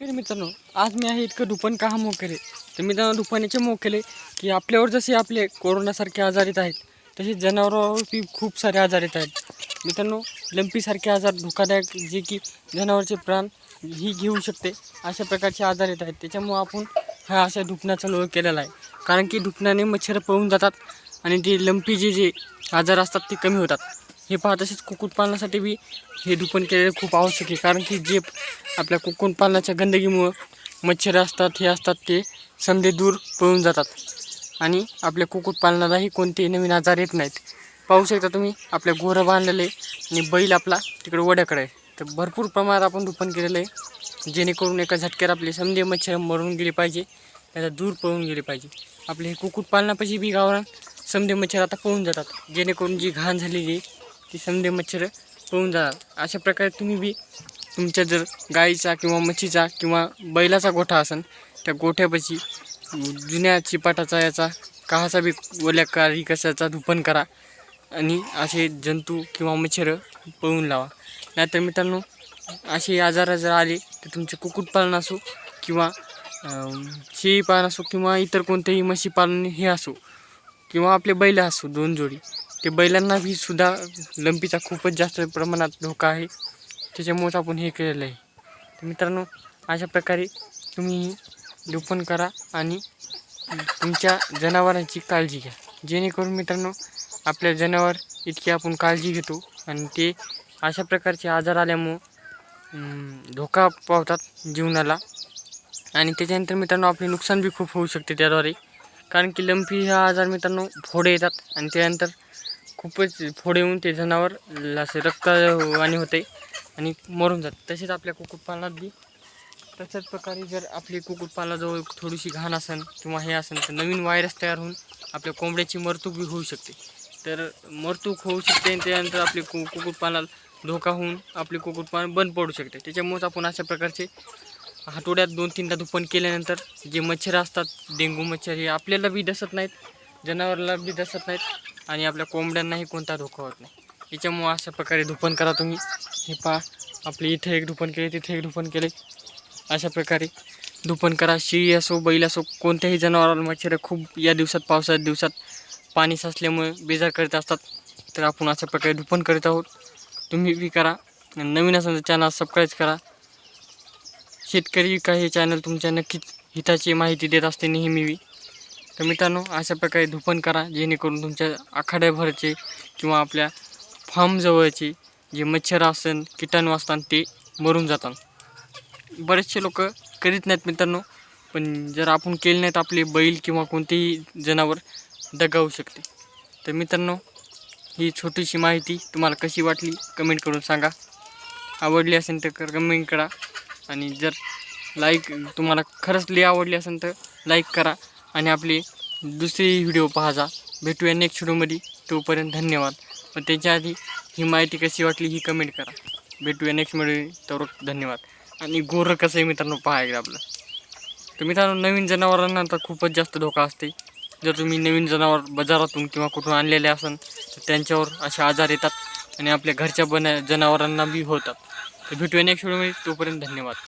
तर मित्रांनो आज मी आहे इतकं दुपण का मोकेले तर मित्रांनो दुपाण्याचे मोकेले की आपल्यावर जसे आपले कोरोनासारखे आजार येत आहेत तसेच जनावरांवर बी खूप सारे आजार येत आहेत. मित्रांनो लंपीसारखे आजार धोकादायक जे की जनावरचे प्राण ही घेऊ शकते अशा प्रकारचे आजार येत आहेत. त्याच्यामुळं आपण हा अशा दुखण्याचा लोळ केलेला आहे. कारण की दुखण्याने मच्छर पळून जातात आणि ते लंपी जे जे आजार असतात ते कमी होतात. हे पाहत तसेच कुक्कुटपालनासाठी बी हे धुपण केलेलं खूप आवश्यक आहे. कारण की जे आपल्या कुक्कुटपालनाच्या गंदगीमुळं मच्छर असतात हे असतात ते समजे दूर पळून जातात. आणि आपल्या कुक्कुटपालनालाही कोणतेही नवीन आजार येत नाहीत. पाहू शकता तुम्ही आपल्या गोरं बांधलेले आणि बैल आपला तिकडे वड्याकडे आहे. तर भरपूर प्रमाणात आपण धुपण केलेलं आहे. जेणेकरून एका झटक्यात आपले समजे मच्छर मरून गेले पाहिजे त्याला दूर पळून गेले पाहिजे. आपले हे कुक्कुटपालनापाशी बी गावरान समजे मच्छर आता पळून जातात. जेणेकरून जी घाण झालेली आहे ती समजे मच्छर पळून जातात अशा प्रकारे तुम्ही बी तुमच्या जर गाईचा किंवा म्हशीचा किंवा बैलाचा गोठा असेल त्या गोठ्यापाशी जुन्या चिपाटाचा याचा काहाचा बी ओल्या कारी कशाचा धुपन करा आणि असे जंतू किंवा मच्छर पळून लावा. नाहीतर मित्रांनो असे आजार जर आले तर तुमचे कुक्कुटपालन असो किंवा शेळी शेळीपालन असो किंवा इतर कोणतेही म्हशीपालन हे असो किंवा आपले बैल असो दोन जोडी ते बैलांना बी सुद्धा लंपीचा खूपच जास्त प्रमाणात धोका आहे. त्याच्यामुळेच आपण हे केलेलं आहे. तर मित्रांनो अशा प्रकारे तुम्ही दुपण करा आणि तुमच्या जनावरांची काळजी घ्या. जेणेकरून मित्रांनो आपल्या जनावर इतकी आपण काळजी घेतो आणि ते अशा प्रकारचे आजार आल्यामुळं धोका पावतात जीवनाला. आणि त्याच्यानंतर मित्रांनो आपले नुकसान बी खूप होऊ शकते त्याद्वारे. कारण की लंपी हा आजार मित्रांनो फोडे येतात. आणि त्यानंतर खूपच फोड येऊन ते जनावर असे रक्त आणि होते आणि मरून जाते तसेच आपल्या कुक्कुटपालनात बी तशाच प्रकारे जर आपली कुक्कुटपालनाजवळ थोडीशी घाण असेल किंवा हे असेल तर नवीन व्हायरस तयार होऊन आपल्या कोंबड्याची मरतूक बी होऊ शकते. तर मरतूक होऊ शकते आणि त्यानंतर आपले कु कुक्कुटपालनाला धोका होऊन आपले कुक्कुटपालन बंद पडू शकते. त्याच्यामुळेच आपण अशा प्रकारचे हातोड्यात दोन तीनदा धुपण केल्यानंतर जे मच्छर असतात डेंगू मच्छर हे आपल्याला बी दसत नाहीत जनावराला बी दसत नाहीत. आणि आपल्या कोंबड्यांनाही कोणता धोका होत नाही. याच्यामुळं अशा प्रकारे धुपण करा तुम्ही. हे पहा आपले इथे एक धुपण केले तिथे एक धुपण केले. अशा प्रकारे धुपण करा. शेळी असो बैल असो कोणत्याही जनावराला मच्छर खूप या दिवसात पावसाळ्यात दिवसात पाणी साचल्यामुळे बेजार करत असतात. तर आपण अशा प्रकारे धुपण करीत आहोत. तुम्ही बी करा. नवीन असेल तर चॅनल सबस्क्राईब करा. शेतकरी काही चॅनल तुमच्या नक्कीच हिताची माहिती देत असते नेहमी बी. तर मित्रांनो अशा प्रकारे धुपण करा जेणेकरून तुमच्या आखाड्याभरचे किंवा आपल्या फार्मजवळचे जे मच्छर असन किटाणू असतात ते मरून जातात बरेचसे लोक करीत नाहीत मित्रांनो पण जर आपण केले नाहीत आपले बैल किंवा कोणतेही जनावर दगावू शकते. तर मित्रांनो ही छोटीशी माहिती तुम्हाला कशी वाटली कमेंट करून सांगा. आवडली असेल तर कमेंट करा. आणि जर लाईक तुम्हाला खरंच लई आवडली असेल तर लाईक करा. आणि आपली दुसरी व्हिडिओ पाहा भेटूया नेक्स्ट व्हिडिओमध्ये तोपर्यंत धन्यवाद. पण त्याच्या आधी ही माहिती कशी वाटली ही कमेंट करा. भेटूया नेक्स्ट व्हिडिओ तर धन्यवाद. आणि गोरं कसं आहे मित्रांनो पहा एकदा आपलं. तर मित्रांनो नवीन जनावरांना तर खूपच जास्त धोका असते जर तुम्ही नवीन जनावर बाजारातून किंवा कुठून आणलेले असाल तर त्यांच्यावर असे आजार येतात आणि आपल्या घरच्या बन जनावरांना बी होतात. तर भेटूया नेक्स्ट व्हिडिओमध्ये तोपर्यंत धन्यवाद.